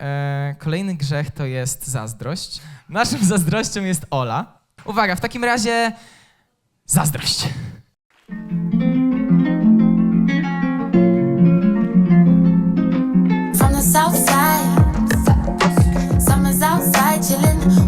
E, kolejny grzech to jest zazdrość. Naszym zazdrością jest Ola. Uwaga, w takim razie zazdrość. From the south side, summer's outside.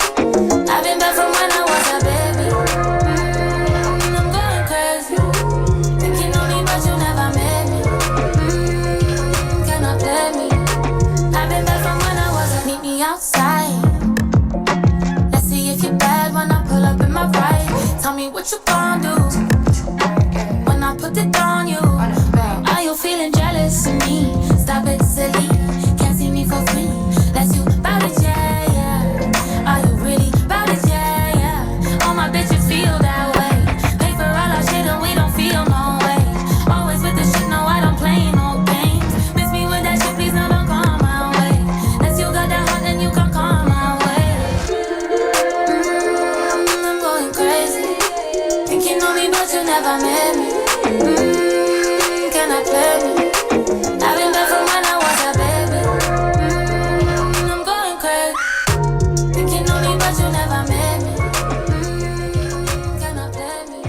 right. Tell me what you gon' do. me, but you never met me. Mm, can I play me? I've been back from when I was a baby. Mm, I'm going crazy. Think you know me, but you never met me. Mm, can I play me?